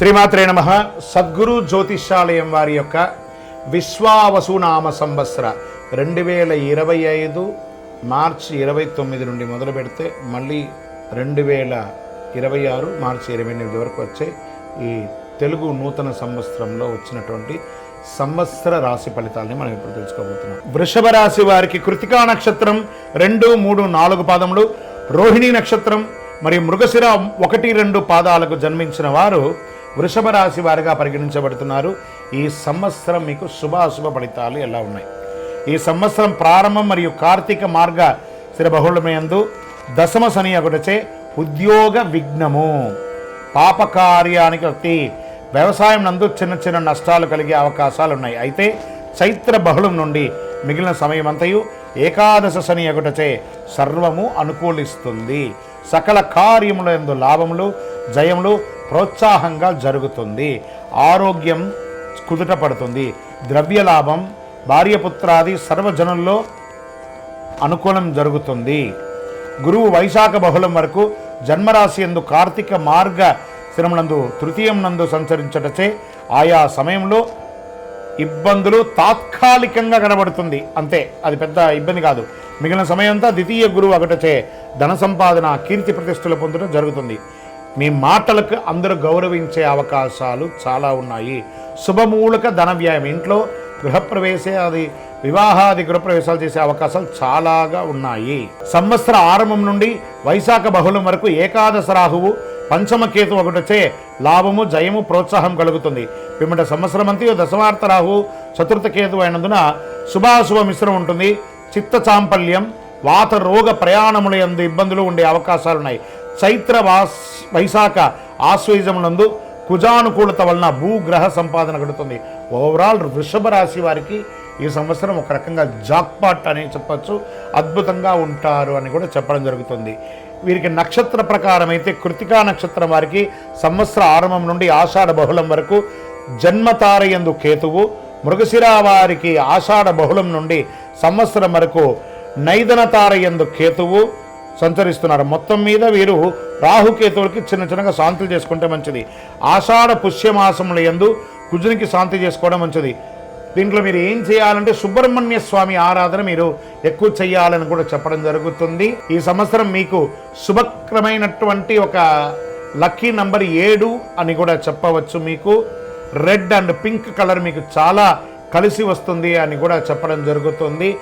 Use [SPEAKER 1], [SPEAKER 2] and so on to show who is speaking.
[SPEAKER 1] శ్రీమాత్రే నమ. సద్గురు జ్యోతిష్యాలయం వారి యొక్క విశ్వావసునామ సంవత్సర రెండు వేల ఇరవై ఐదు మార్చి ఇరవై తొమ్మిది నుండి మొదలు పెడితే మళ్ళీ రెండు వేల ఇరవై ఆరు మార్చి ఇరవై ఎనిమిది వరకు వచ్చే ఈ తెలుగు నూతన సంవత్సరంలో వచ్చినటువంటి సంవత్సర రాశి ఫలితాలని మనం ఇప్పుడు తెలుసుకోబోతున్నాం. వృషభ రాశి వారికి కృతికా నక్షత్రం రెండు మూడు నాలుగు పాదములు. రోహిణి నక్షత్రం మరియు మృగశిర ఒకటి రెండు పాదాలకు జన్మించిన వారు వృషభ రాశి వారిగా పరిగణించబడుతున్నారు. ఈ సంవత్సరం మీకు శుభాశుభ ఫలితాలు ఎలా ఉన్నాయి? ఈ సంవత్సరం ప్రారంభం మరియు కార్తీక మార్గ స్థిర బహుళమయందు దశమ శని ఒకటచే ఉద్యోగ విఘ్నము. పాపకార్యానికి వ్యక్తి వ్యవసాయం నందు చిన్న చిన్న నష్టాలు కలిగే అవకాశాలు ఉన్నాయి. అయితే చైత్ర బహుళం నుండి మిగిలిన సమయమంతయు ఏకాదశ శని ఒకటచే సర్వము అనుకూలిస్తుంది. సకల కార్యముల ఎందు లాభములు జయములు ప్రోత్సాహంగా జరుగుతుంది. ఆరోగ్యం కుదుట పడుతుంది ద్రవ్య భార్యపుత్రాది సర్వజనుల్లో అనుకూలం జరుగుతుంది. గురువు వైశాఖ బహుళం వరకు జన్మరాశి ఎందు కార్తీక మార్గ స్థిరమునందు తృతీయం నందు సంచరించటచే ఆయా సమయంలో ఇబ్బందులు తాత్కాలికంగా కనబడుతుంది. అంతే అది పెద్ద ఇబ్బంది కాదు. మిగిలిన సమయంతా ద్వితీయ గురువు ఒకటచే ధన సంపాదన కీర్తి ప్రతిష్టలు పొందడం జరుగుతుంది. మీ మాటలకు అందరూ గౌరవించే అవకాశాలు చాలా ఉన్నాయి. శుభమూలక ధనవ్యాయం ఇంట్లో గృహప్రవేశ అది వివాహాది గృహప్రవేశాలు చేసే అవకాశాలు చాలాగా ఉన్నాయి. సంవత్సర ఆరంభం నుండి వైశాఖ బహుళం వరకు ఏకాదశ రాహువు పంచమ కేతు ఒకటొచ్చే లాభము జయము ప్రోత్సాహం కలుగుతుంది. పిమ్మట సంవత్సరం అంతా దశమార్త రాహు చతుర్థ కేతు అయినందున శుభాశుభ మిశ్రం ఉంటుంది. చిత్త చాంపల్యం వాత రోగ ప్రయాణముల ఎందు ఇబ్బందులు ఉండే అవకాశాలు ఉన్నాయి చైత్ర వాస్ వైశాఖ ఆశ్వయుజములందు కుజానుకూలత వలన భూగ్రహ సంపాదన గడుతుంది. ఓవరాల్ వృషభ రాశి వారికి ఈ సంవత్సరం ఒక రకంగా జాక్పాట్ అని చెప్పచ్చు. అద్భుతంగా ఉంటారు అని కూడా చెప్పడం జరుగుతుంది. వీరికి నక్షత్ర ప్రకారం అయితే కృతికా నక్షత్రం వారికి సంవత్సర ఆరంభం నుండి ఆషాఢ బహుళం వరకు జన్మతారయందు కేతువు మృగశిర వారికి ఆషాఢ బహుళం నుండి సంవత్సరం వరకు నైదన తారయందు కేతువు సంచరిస్తున్నారు. మొత్తం మీద వీరు రాహుకేతువులకి చిన్న చిన్నగా శాంతులు చేసుకుంటే మంచిది. ఆషాఢ పుష్యమాసముల యందు కుజునికి శాంతి చేసుకోవడం మంచిది. దీంట్లో మీరు ఏం చేయాలంటే సుబ్రహ్మణ్య స్వామి ఆరాధన మీరు ఎక్కువ చేయాలని కూడా చెప్పడం జరుగుతుంది. ఈ సంవత్సరం మీకు శుభక్రమైనటువంటి ఒక లక్కీ నంబర్ ఏడు అని కూడా చెప్పవచ్చు మీకు. రెడ్ అండ్ పింక్ కలర్ మీకు చాలా కలిసి వస్తుంది అని కూడా చెప్పడం జరుగుతుంది.